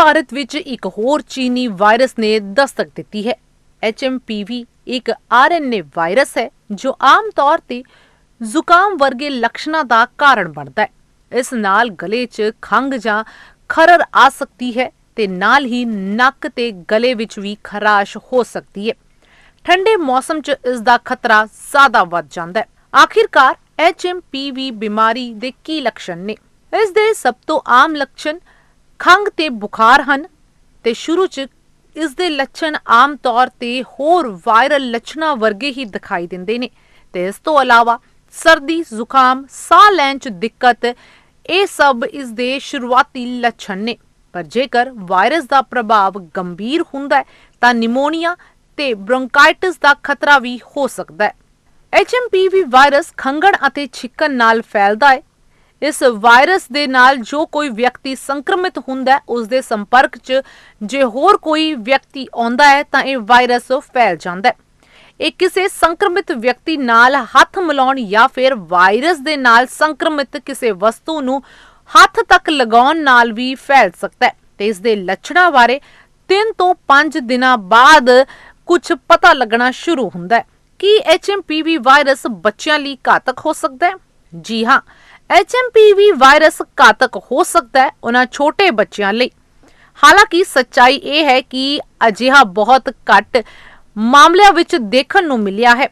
ਭਾਰਤ ਵਿੱਚ ਇੱਕ ਹੋਰ ਚੀਨੀ ਵਾਇਰਸ ਨੇ ਦਸਤਕ ਦਿੱਤੀ ਹੈ। HMPV ਇੱਕ RNA ਵਾਇਰਸ ਹੈ, ਜੋ ਆਮ ਤੌਰ ਤੇ ਜ਼ੁਕਾਮ ਵਰਗੇ ਲੱਛਣਾਂ ਦਾ ਕਾਰਨ ਬਣਦਾ ਹੈ। ਇਸ ਨਾਲ ਗਲੇ 'ਚ ਖੰਘ ਜਾਂ ਖਰਰ ਆ ਸਕਦੀ ਹੈ ਤੇ ਨਾਲ ਹੀ ਨੱਕ ਤੇ ਗਲੇ ਵਿੱਚ ਵੀ ਖਰਾਸ਼ ਹੋ ਸਕਦੀ ਹੈ। ਠੰਡੇ ਮੌਸਮ 'ਚ ਇਸ ਦਾ ਖਤਰਾ ਜ਼ਿਆਦਾ ਵੱਧ ਜਾਂਦਾ ਹੈ। ਆਖਿਰਕਾਰ HMPV ਬਿਮਾਰੀ ਦੇ ਕੀ ਲੱਛਣ ਨੇ? ਇਸ ਦੇ ਸਭ ਤੋਂ ਆਮ ਲੱਛਣ ਖੰਘ ਤੇ ਬੁਖਾਰ ਹਨ ਤੇ ਸ਼ੁਰੂ 'ਚ ਇਸ ਦੇ ਲੱਛਣ ਆਮ ਤੌਰ ਤੇ ਹੋਰ ਵਾਇਰਲ ਲੱਛਣਾਂ ਵਰਗੇ ਹੀ ਦਿਖਾਈ ਦਿੰਦੇ ਨੇ ਤੇ ਇਸ ਤੋਂ ਇਲਾਵਾ ਸਰਦੀ, ਜ਼ੁਕਾਮ, ਸਾਹ ਲੈਣ 'ਚ ਦਿੱਕਤ, ਇਹ ਸਭ ਇਸ ਦੇ ਸ਼ੁਰੂਆਤੀ ਲੱਛਣ ਨੇ। ਪਰ ਜੇਕਰ ਵਾਇਰਸ ਦਾ ਪ੍ਰਭਾਵ ਗੰਭੀਰ ਹੁੰਦਾ ਹੈ, ਤਾਂ ਨਿਮੋਨੀਆ ਤੇ ਬ੍ਰੌਂਕਾਈਟਿਸ ਦਾ ਖਤਰਾ ਵੀ ਹੋ ਸਕਦਾ ਹੈ। HMPV ਵਾਇਰਸ ਖੰਘਣ ਅਤੇ ਛਿੱਕਣ ਨਾਲ ਫੈਲਦਾ ਹੈ ਇਸ ਵਾਇਰਸ ਦੇ ਨਾਲ ਜੋ ਕੋਈ ਵਿਅਕਤੀ ਸੰਕਰਮਿਤ ਹੁੰਦਾ ਹੈ ਉਸ ਦੇ ਸੰਪਰਕ 'ਚ ਜੇ ਹੋਰ ਕੋਈ ਵਿਅਕਤੀ ਆਉਂਦਾ ਹੈ, ਤਾਂ ਇਹ ਵਾਇਰਸ ਫੈਲ ਜਾਂਦਾ ਹੈ। ਇਹ ਕਿਸੇ ਸੰਕਰਮਿਤ ਵਿਅਕਤੀ ਨਾਲ ਹੱਥ ਮਿਲਾਉਣ ਜਾਂ ਫਿਰ ਵਾਇਰਸ ਦੇ ਨਾਲ ਸੰਕਰਮਿਤ ਕਿਸੇ ਵਸਤੂ ਨੂੰ ਹੱਥ ਤੱਕ ਲਗਾਉਣ ਨਾਲ ਵੀ ਫੈਲ ਸਕਦਾ ਹੈ। ਤੇ ਇਸ ਦੇ ਲੱਛਣਾਂ ਬਾਰੇ 3 ਤੋਂ 5 ਦਿਨਾਂ ਬਾਅਦ ਕੁਝ ਪਤਾ ਲੱਗਣਾ ਸ਼ੁਰੂ ਹੁੰਦਾ ਹੈ। ਕੀ HMPV ਵਾਇਰਸ ਬੱਚਿਆਂ ਲਈ ਘਾਤਕ ਹੋ ਸਕਦਾ ਹੈ? ਜੀ ਹਾਂ HMPV ਵਾਇਰਸ ਘਾਤਕ ਹੋ ਸਕਦਾ ਹੈ ਉਹਨਾਂ ਛੋਟੇ ਬੱਚਿਆਂ ਲਈ। ਹਾਲਾਂਕਿ ਸੱਚਾਈ ਇਹ ਹੈ ਕਿ ਅਜਿਹਾ ਬਹੁਤ ਘੱਟ ਮਾਮਲਿਆਂ ਵਿੱਚ ਦੇਖਣ ਨੂੰ ਮਿਲਿਆ ਹੈ।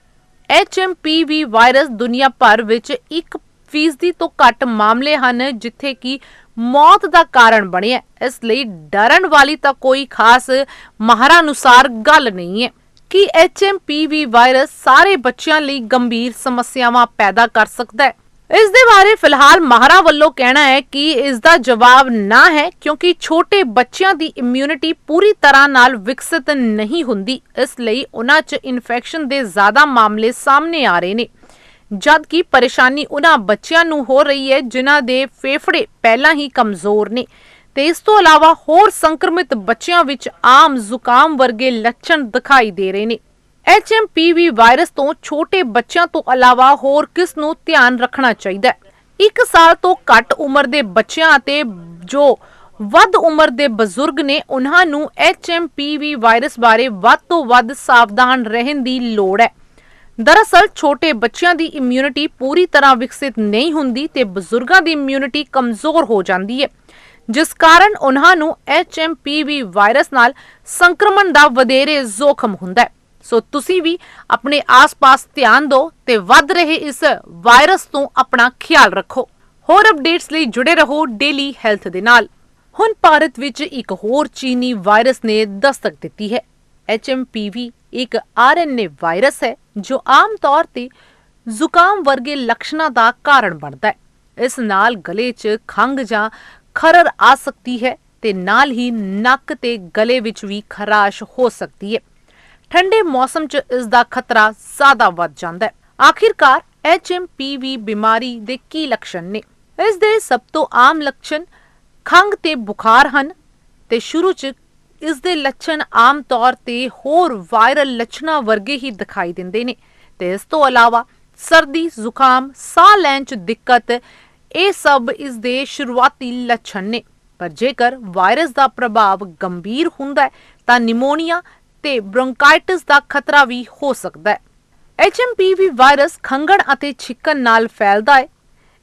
HMPV ਵਾਇਰਸ ਦੁਨੀਆ ਭਰ ਵਿੱਚ 1% ਤੋਂ ਘੱਟ ਮਾਮਲੇ ਹਨ ਜਿੱਥੇ ਕਿ ਮੌਤ ਦਾ ਕਾਰਨ ਬਣਿਆ ਇਸ ਲਈ ਡਰਨ ਵਾਲੀ ਤਾਂ ਕੋਈ ਖਾਸ ਮਾਹਰਾਂ ਅਨੁਸਾਰ ਗੱਲ ਨਹੀਂ ਹੈ ਕਿ HMPV ਵਾਇਰਸ ਸਾਰੇ ਬੱਚਿਆਂ ਲਈ ਗੰਭੀਰ ਸਮੱਸਿਆਵਾਂ ਪੈਦਾ ਕਰ ਸਕਦਾ ਹੈ। ਇਸ ਦੇ ਬਾਰੇ ਫਿਲਹਾਲ ਮਾਹਰਾਂ ਵੱਲੋਂ ਕਹਿਣਾ ਹੈ ਕਿ ਇਸ ਦਾ ਜਵਾਬ ਨਾ ਹੈ, ਕਿਉਂਕਿ ਛੋਟੇ ਬੱਚਿਆਂ ਦੀ ਇਮਿਊਨਿਟੀ ਪੂਰੀ ਤਰ੍ਹਾਂ ਨਾਲ ਵਿਕਸਿਤ ਨਹੀਂ ਹੁੰਦੀ। ਇਸ ਲਈ ਉਹਨਾਂ 'ਚ ਇਨਫੈਕਸ਼ਨ ਦੇ ਜ਼ਿਆਦਾ ਮਾਮਲੇ ਸਾਹਮਣੇ ਆ ਰਹੇ ਨੇ। ਜਦ ਕਿ ਪਰੇਸ਼ਾਨੀ ਉਹਨਾਂ ਬੱਚਿਆਂ ਨੂੰ ਹੋ ਰਹੀ ਹੈ, ਜਿਨ੍ਹਾਂ ਦੇ ਫੇਫੜੇ ਪਹਿਲਾਂ ਹੀ ਕਮਜ਼ੋਰ ਨੇ। ਤੇ ਇਸ ਤੋਂ ਇਲਾਵਾ ਹੋਰ ਸੰਕਰਮਿਤ ਬੱਚਿਆਂ ਵਿੱਚ ਆਮ ਜ਼ੁਕਾਮ ਵਰਗੇ ਲੱਛਣ ਦਿਖਾਈ ਦੇ ਰਹੇ ਨੇ। HMPV ਵਾਇਰਸ ਤੋਂ ਛੋਟੇ ਬੱਚਿਆਂ ਤੋਂ ਇਲਾਵਾ ਹੋਰ ਕਿਸ ਨੂੰ ਧਿਆਨ ਰੱਖਣਾ ਚਾਹੀਦਾ ਹੈ? 1 ਸਾਲ ਤੋਂ ਘੱਟ ਉਮਰ ਦੇ ਬੱਚਿਆਂ ਅਤੇ ਜੋ ਵੱਧ ਉਮਰ ਦੇ ਬਜ਼ੁਰਗ ਨੇ, ਉਹਨਾਂ ਨੂੰ HMPV ਵਾਇਰਸ ਬਾਰੇ ਵੱਧ ਤੋਂ ਵੱਧ ਸਾਵਧਾਨ ਰਹਿਣ ਦੀ ਲੋੜ ਹੈ। ਦਰਅਸਲ, ਛੋਟੇ ਬੱਚਿਆਂ ਦੀ ਇਮਿਊਨਿਟੀ ਪੂਰੀ ਤਰ੍ਹਾਂ ਵਿਕਸਿਤ ਨਹੀਂ ਹੁੰਦੀ ਤੇ ਬਜ਼ੁਰਗਾਂ ਦੀ ਇਮਿਊਨਿਟੀ ਕਮਜ਼ੋਰ ਹੋ ਜਾਂਦੀ ਹੈ। ਜਿਸ ਕਾਰਨ ਉਹਨਾਂ ਨੂੰ HMPV ਵਾਇਰਸ ਨਾਲ ਸੰਕਰਮਣ ਦਾ ਵਧੇਰੇ ਜ਼ੋਖਮ ਹੁੰਦਾ ਹੈ। ਸੋ ਤੁਸੀਂ ਵੀ ਆਪਣੇ ਆਸ-ਪਾਸ ਧਿਆਨ ਦਿਓ ਤੇ ਵੱਧ ਰਹੇ ਇਸ ਵਾਇਰਸ ਤੋਂ ਆਪਣਾ ਖਿਆਲ ਰੱਖੋ। ਹੋਰ ਅਪਡੇਟਸ ਲਈ ਜੁੜੇ ਰਹੋ ਡੇਲੀ ਹੈਲਥ ਦੇ ਨਾਲ। ਹੁਣ ਭਾਰਤ ਵਿੱਚ ਇੱਕ ਹੋਰ ਚੀਨੀ ਵਾਇਰਸ ਨੇ ਦਸਤਕ ਦਿੱਤੀ ਹੈ। HMPV ਇੱਕ RNA ਵਾਇਰਸ ਹੈ, ਜੋ ਆਮ ਤੌਰ ਤੇ ਜ਼ੁਕਾਮ ਵਰਗੇ ਲੱਛਣਾਂ ਦਾ ਕਾਰਨ ਬਣਦਾ ਹੈ। ਇਸ ਨਾਲ ਗਲੇ 'ਚ ਖੰਘ ਜਾਂ ਖਰਰ ਆ ਸਕਦੀ ਹੈ ਤੇ ਨਾਲ ਹੀ ਨੱਕ ਤੇ ਗਲੇ ਵਿੱਚ ਵੀ ਖਰਾਸ਼ ਹੋ ਸਕਦੀ ਹੈ। ਠੰਡੇ ਮੌਸਮ 'ਚ ਇਸ ਦਾ ਖਤਰਾ ਜ਼ਿਆਦਾ ਵੱਧ ਜਾਂਦਾ ਹੈ। ਆਖਿਰਕਾਰ HMPV ਬਿਮਾਰੀ ਦੇ ਕੀ ਲੱਛਣ ਨੇ? ਇਸ ਦੇ ਸਭ ਤੋਂ ਆਮ ਲੱਛਣ ਖੰਘ ਤੇ ਬੁਖਾਰ ਹਨ ਤੇ ਸ਼ੁਰੂ 'ਚ ਇਸ ਦੇ ਲੱਛਣ ਆਮ ਤੌਰ ਤੇ ਹੋਰ ਵਾਇਰਲ ਲੱਛਣਾਂ ਵਰਗੇ ਹੀ ਦਿਖਾਈ ਦਿੰਦੇ ਨੇ ਤੇ ਇਸ ਤੋਂ ਇਲਾਵਾ ਸਰਦੀ, ਜ਼ੁਕਾਮ, ਸਾਹ ਲੈਣ 'ਚ ਦਿੱਕਤ, ਇਹ ਸਭ ਇਸ ਦੇ ਸ਼ੁਰੂਆਤੀ ਲੱਛਣ ਨੇ। ਪਰ ਜੇਕਰ ਵਾਇਰਸ ਦਾ ਪ੍ਰਭਾਵ ਗੰਭੀਰ ਹੁੰਦਾ ਹੈ, ਤਾਂ ਨਿਮੋਨੀਆ ਤੇ ਬ੍ਰੌਂਕਾਈਟਿਸ ਦਾ ਖਤਰਾ ਵੀ ਹੋ ਸਕਦਾ ਹੈ। HMPV ਵਾਇਰਸ ਖੰਘਣ ਅਤੇ ਛਿੱਕਣ ਨਾਲ ਫੈਲਦਾ ਹੈ।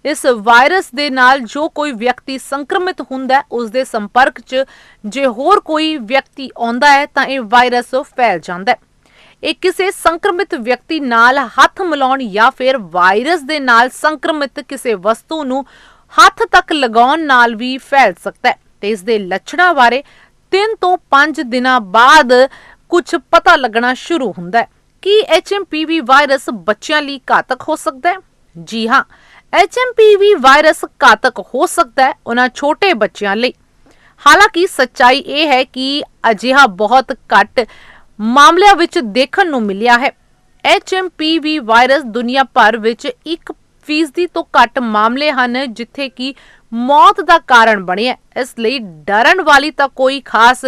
ਇਸ ਵਾਇਰਸ ਦੇ ਨਾਲ ਜੋ ਕੋਈ ਵਿਅਕਤੀ ਸੰਕਰਮਿਤ ਹੁੰਦਾ ਹੈ ਉਸ ਦੇ ਸੰਪਰਕ 'ਚ ਜੇ ਹੋਰ ਕੋਈ ਵਿਅਕਤੀ ਆਉਂਦਾ ਹੈ, ਤਾਂ ਇਹ ਵਾਇਰਸ ਫੈਲ ਜਾਂਦਾ ਹੈ। ਇਹ ਕਿਸੇ ਸੰਕਰਮਿਤ ਵਿਅਕਤੀ ਨਾਲ ਹੱਥ ਮਿਲਾਉਣ ਜਾਂ ਫਿਰ ਵਾਇਰਸ ਦੇ ਨਾਲ ਸੰਕਰਮਿਤ ਕਿਸੇ ਵਸਤੂ ਨੂੰ ਹੱਥ ਤੱਕ ਲਗਾਉਣ ਨਾਲ ਵੀ ਫੈਲ ਸਕਦਾ ਹੈ। ਤੇ ਇਸ ਦੇ ਲੱਛਣਾਂ ਬਾਰੇ 3 ਤੋਂ 5 ਦਿਨਾਂ ਬਾਅਦ ਕੁਝ ਪਤਾ ਲੱਗਣਾ ਸ਼ੁਰੂ ਹੁੰਦਾ ਹੈ। ਕੀ HMPV ਵਾਇਰਸ ਬੱਚਿਆਂ ਲਈ ਘਾਤਕ ਹੋ ਸਕਦਾ ਹੈ? ਜੀ ਹਾਂ HMPV ਵਾਇਰਸ ਘਾਤਕ ਹੋ ਸਕਦਾ ਹੈ ਉਹਨਾਂ ਛੋਟੇ ਬੱਚਿਆਂ ਲਈ। ਹਾਲਾਂਕਿ ਸੱਚਾਈ ਇਹ ਹੈ ਕਿ ਅਜਿਹਾ ਬਹੁਤ ਘੱਟ ਮਾਮਲਿਆਂ ਵਿੱਚ ਦੇਖਣ ਨੂੰ ਮਿਲਿਆ ਹੈ। HMPV ਵਾਇਰਸ ਦੁਨੀਆ ਭਰ ਵਿੱਚ 1 ਫੀਸਦੀ ਤੋਂ ਘੱਟ ਮਾਮਲੇ ਹਨ, ਜਿੱਥੇ ਕਿ ਮੌਤ ਦਾ ਕਾਰਨ ਬਣਿਆ ਇਸ ਲਈ ਡਰਨ ਵਾਲੀ ਤਾਂ ਕੋਈ ਖਾਸ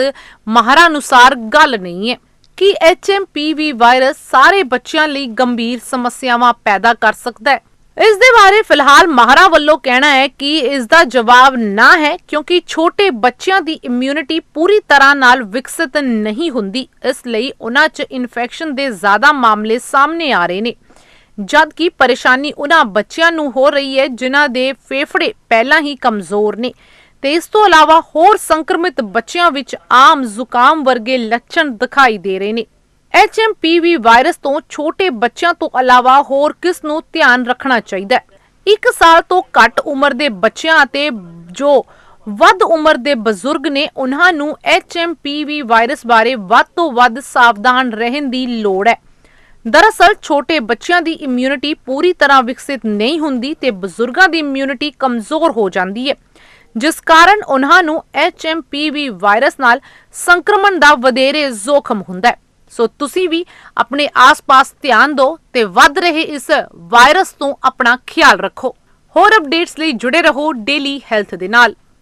ਮਾਹਰਾਂ ਅਨੁਸਾਰ ਗੱਲ ਨਹੀਂ ਹੈ ਕਿ HMPV ਵਾਇਰਸ ਸਾਰੇ ਬੱਚਿਆਂ ਲਈ ਗੰਭੀਰ ਸਮੱਸਿਆਵਾਂ ਪੈਦਾ ਕਰ ਸਕਦਾ ਹੈ। ਇਸ ਦੇ ਬਾਰੇ ਫਿਲਹਾਲ ਮਾਹਰਾਂ ਵੱਲੋਂ ਕਹਿਣਾ ਹੈ ਕਿ ਇਸ ਦਾ ਜਵਾਬ ਨਾ ਹੈ ਕਿਉਂਕਿ ਛੋਟੇ ਬੱਚਿਆਂ ਦੀ ਇਮਿਊਨਿਟੀ ਪੂਰੀ ਤਰ੍ਹਾਂ ਨਾਲ ਵਿਕਸਿਤ ਨਹੀਂ ਹੁੰਦੀ। ਇਸ ਲਈ ਉਹਨਾਂ 'ਚ ਇਨਫੈਕਸ਼ਨ ਦੇ ਜ਼ਿਆਦਾ ਮਾਮਲੇ ਸਾਹਮਣੇ ਆ ਰਹੇ ਨੇ। ਜਦ ਕਿ ਪਰੇਸ਼ਾਨੀ ਉਹਨਾਂ ਬੱਚਿਆਂ ਨੂੰ ਹੋ ਰਹੀ ਹੈ, ਜਿਨ੍ਹਾਂ ਦੇ ਫੇਫੜੇ ਪਹਿਲਾਂ ਹੀ ਕਮਜ਼ੋਰ ਨੇ। ਤੇ ਇਸ ਤੋਂ ਇਲਾਵਾ ਹੋਰ ਸੰਕਰਮਿਤ ਬੱਚਿਆਂ ਵਿੱਚ ਆਮ ਜ਼ੁਕਾਮ ਵਰਗੇ ਲੱਛਣ ਦਿਖਾਈ ਦੇ ਰਹੇ ਨੇ। HMPV ਵਾਇਰਸ ਤੋਂ ਛੋਟੇ ਬੱਚਿਆਂ ਤੋਂ ਇਲਾਵਾ ਹੋਰ ਕਿਸ ਨੂੰ ਧਿਆਨ ਰੱਖਣਾ ਚਾਹੀਦਾ ਹੈ? 1 ਸਾਲ ਤੋਂ ਘੱਟ ਉਮਰ ਦੇ ਬੱਚਿਆਂ ਅਤੇ ਜੋ ਵੱਧ ਉਮਰ ਦੇ ਬਜ਼ੁਰਗ ਨੇ, ਉਹਨਾਂ ਨੂੰ HMPV ਵਾਇਰਸ ਬਾਰੇ ਵੱਧ ਤੋਂ ਵੱਧ ਸਾਵਧਾਨ ਰਹਿਣ ਦੀ ਲੋੜ ਹੈ। ਦਰਅਸਲ ਛੋਟੇ ਬੱਚਿਆਂ ਦੀ ਇਮਿਊਨਿਟੀ ਪੂਰੀ ਤਰ੍ਹਾਂ ਵਿਕਸਿਤ ਨਹੀਂ ਹੁੰਦੀ ਤੇ ਬਜ਼ੁਰਗਾਂ ਦੀ ਇਮਿਊਨਿਟੀ ਕਮਜ਼ੋਰ ਹੋ ਜਾਂਦੀ ਹੈ। ਜਿਸ ਕਾਰਨ ਉਹਨਾਂ ਨੂੰ HMPV ਵਾਇਰਸ ਨਾਲ ਸੰਕਰਮਣ ਦਾ ਵਧੇਰੇ ਜ਼ੋਖਮ ਹੁੰਦਾ ਹੈ। ਸੋ ਤੁਸੀਂ ਵੀ ਆਪਣੇ ਆਸ-ਪਾਸ ਧਿਆਨ ਦਿਓ ਤੇ ਵੱਧ ਰਹੇ ਇਸ ਵਾਇਰਸ ਤੋਂ ਆਪਣਾ ਖਿਆਲ ਰੱਖੋ। ਹੋਰ ਅਪਡੇਟਸ ਲਈ ਜੁੜੇ ਰਹੋ ਡੇਲੀ ਹੈਲਥ ਦੇ ਨਾਲ।